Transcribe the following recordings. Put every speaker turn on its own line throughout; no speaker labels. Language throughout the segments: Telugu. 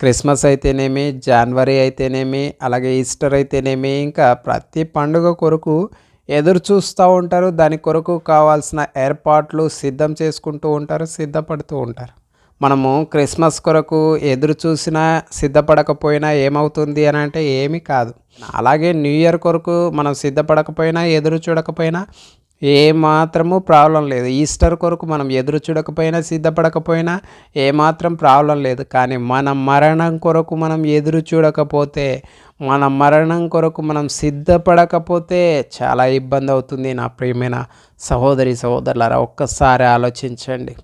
క్రిస్మస్ అయితేనేమి జనవరి అయితేనేమి అలాగే ఈస్టర్ అయితేనేమి ఇంకా ప్రతి పండుగ కొరకు ఎదురు చూస్తూ ఉంటారు. దాని కొరకు కావాల్సిన ఏర్పాట్లు సిద్ధం చేసుకుంటూ ఉంటారు సిద్ధపడుతూ ఉంటారు. మనము క్రిస్మస్ కొరకు ఎదురు చూసినా సిద్ధపడకపోయినా ఏమవుతుంది అని అంటే ఏమీ కాదు. అలాగే న్యూ ఇయర్ కొరకు మనం సిద్ధపడకపోయినా ఎదురు చూడకపోయినా ఏ మాత్రము ప్రాబ్లం లేదు. ఈస్టర్ కొరకు మనం ఎదురు చూడకపోయినా సిద్ధపడకపోయినా ఏమాత్రం ప్రాబ్లం లేదు. కానీ మన మరణం కొరకు మనం ఎదురు చూడకపోతే మన మరణం కొరకు మనం సిద్ధపడకపోతే చాలా ఇబ్బంది అవుతుంది. నా ప్రియమైన సహోదరి సహోదరులారా ఒక్కసారి ఆలోచించండి.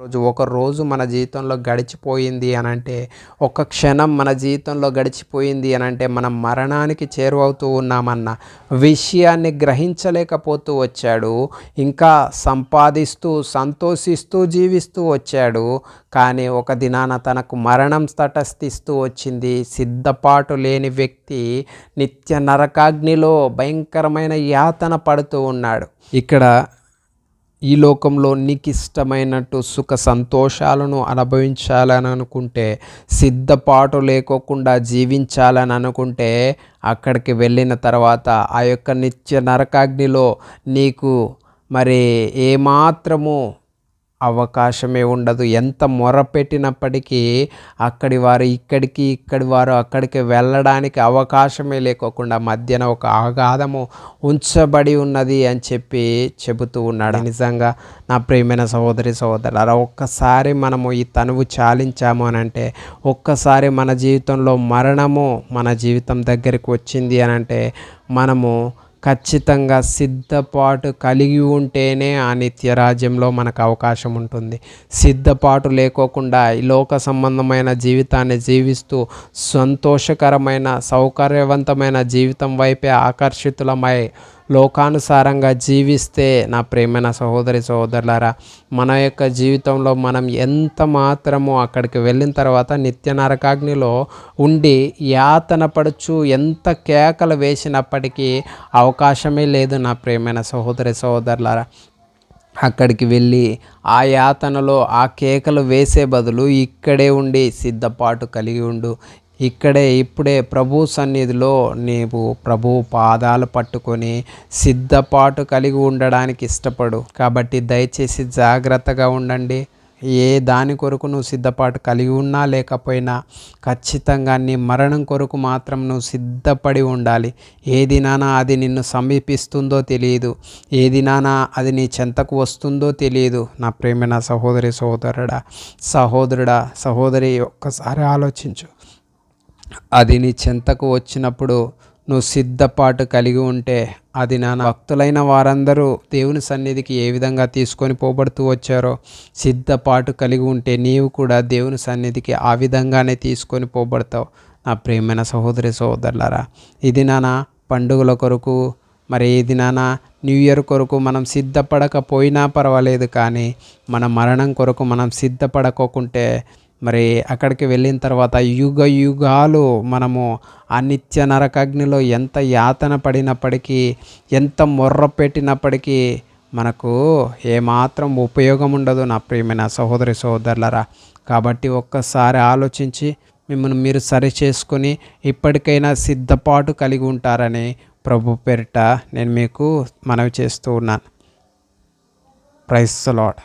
రోజు ఒక రోజు మన జీవితంలో గడిచిపోయింది అని అంటే ఒక క్షణం మన జీవితంలో గడిచిపోయింది అని అంటే మనం మరణానికి చేరువవుతూ ఉన్నామన్న విషయాన్ని గ్రహించలేకపోతూ వచ్చాడు. ఇంకా సంపాదిస్తూ సంతోషిస్తూ జీవిస్తూ వచ్చాడు. కానీ ఒక దినాన తనకు మరణం తటస్థిస్తూ వచ్చింది. సిద్ధపాటు లేని వ్యక్తి నిత్య నరకాగ్నిలో భయంకరమైన యాతన పడుతూ ఉన్నాడు. ఇక్కడ ఈ లోకంలో నీకు ఇష్టమైనట్టు సుఖ సంతోషాలను అనుభవించాలని అనుకుంటే సిద్ధపాటు లేకోకుండా జీవించాలని అనుకుంటే అక్కడికి వెళ్ళిన తర్వాత ఆ యొక్క నిత్య నరకాగ్నిలో నీకు మరి ఏమాత్రము అవకాశమే ఉండదు. ఎంత మొరపెట్టినప్పటికీ అక్కడి వారు ఇక్కడికి ఇక్కడి వారు అక్కడికి వెళ్ళడానికి అవకాశమే లేకోకుండా మధ్యన ఒక ఆఘాతము ఉంచబడి ఉన్నది అని చెప్పి చెబుతూ ఉన్నాడు. నిజంగా నా ప్రియమైన సహోదరి సహోదరు ఒక్కసారి మనము ఈ తనువు చాలించాము అని అంటే ఒక్కసారి మన జీవితంలో మరణము మన జీవితం దగ్గరికి వచ్చింది అని అంటే మనము ఖచ్చితంగా సిద్ధపాటు కలిగి ఉంటేనే ఆ నిత్య రాజ్యంలో మనకు అవకాశం ఉంటుంది. సిద్ధపాటు లేకోకుండా ఈ లోక సంబంధమైన జీవితాన్ని జీవిస్తూ సంతోషకరమైన సౌకర్యవంతమైన జీవితం వైపే ఆకర్షితులమై లోకానుసారంగా జీవిస్తే నా ప్రేమైన సహోదరి సహోదరులారా మన యొక్క జీవితంలో మనం ఎంత మాత్రము అక్కడికి వెళ్ళిన తర్వాత నిత్య నరకాగ్నిలో ఉండి యాతన పడుచు ఎంత కేకలు వేసినప్పటికీ అవకాశమే లేదు నా ప్రేమైన సహోదరి సహోదరులారా. అక్కడికి వెళ్ళి ఆ యాతనలో ఆ కేకలు వేసే బదులు ఇక్కడే ఉండి సిద్ధపాటు కలిగి ఉండు ఇక్కడే ఇప్పుడే ప్రభు సన్నిధిలో నీవు ప్రభు పాదాలు పట్టుకొని సిద్ధపాటు కలిగి ఉండడానికి ఇష్టపడు. కాబట్టి దయచేసి జాగ్రత్తగా ఉండండి. ఏ దాని కొరకు నువ్వు సిద్ధపాటు కలిగి ఉన్నా లేకపోయినా ఖచ్చితంగా నీ మరణం కొరకు మాత్రం నువ్వు సిద్ధపడి ఉండాలి. ఏది నానా అది నిన్ను సమీపిస్తుందో తెలియదు. ఏది నానా అది నీ చెంతకు వస్తుందో తెలియదు. నా ప్రేమ నా సహోదరి సహోదరుడా సహోదరుడా సహోదరి ఒక్కసారి ఆలోచించు. అది నీ చెంతకు వచ్చినప్పుడు నువ్వు సిద్ధపాటు కలిగి ఉంటే అది నా భక్తులైన వారందరూ దేవుని సన్నిధికి ఏ విధంగా తీసుకొని పోబడుతూ వచ్చారో సిద్ధపాటు కలిగి ఉంటే నీవు కూడా దేవుని సన్నిధికి ఆ విధంగానే తీసుకొని పోబడతావు. నా ప్రియమైన సహోదరి సహోదరులారా ఇది నానా పండుగల కొరకు మరి ఇది నానా న్యూ ఇయర్ కొరకు మనం సిద్ధపడకపోయినా పర్వాలేదు కానీ మన మరణం కొరకు మనం సిద్ధపడకోకుంటే మరి అక్కడికి వెళ్ళిన తర్వాత యుగ యుగాలు మనము ఆ నిత్య నరకాగ్నిలో ఎంత యాతన పడినప్పటికీ ఎంత మొర్ర పెట్టినప్పటికీ మనకు ఏమాత్రం ఉపయోగం ఉండదు నా ప్రియమైన సహోదరి సహోదరులరా. కాబట్టి ఒక్కసారి ఆలోచించి మిమ్మల్ని మీరు సరి చేసుకొని ఇప్పటికైనా సిద్ధపాటు కలిగి ఉంటారని ప్రభు పేరిట నేను మీకు మనవి చేస్తూ ఉన్నాను. Price lord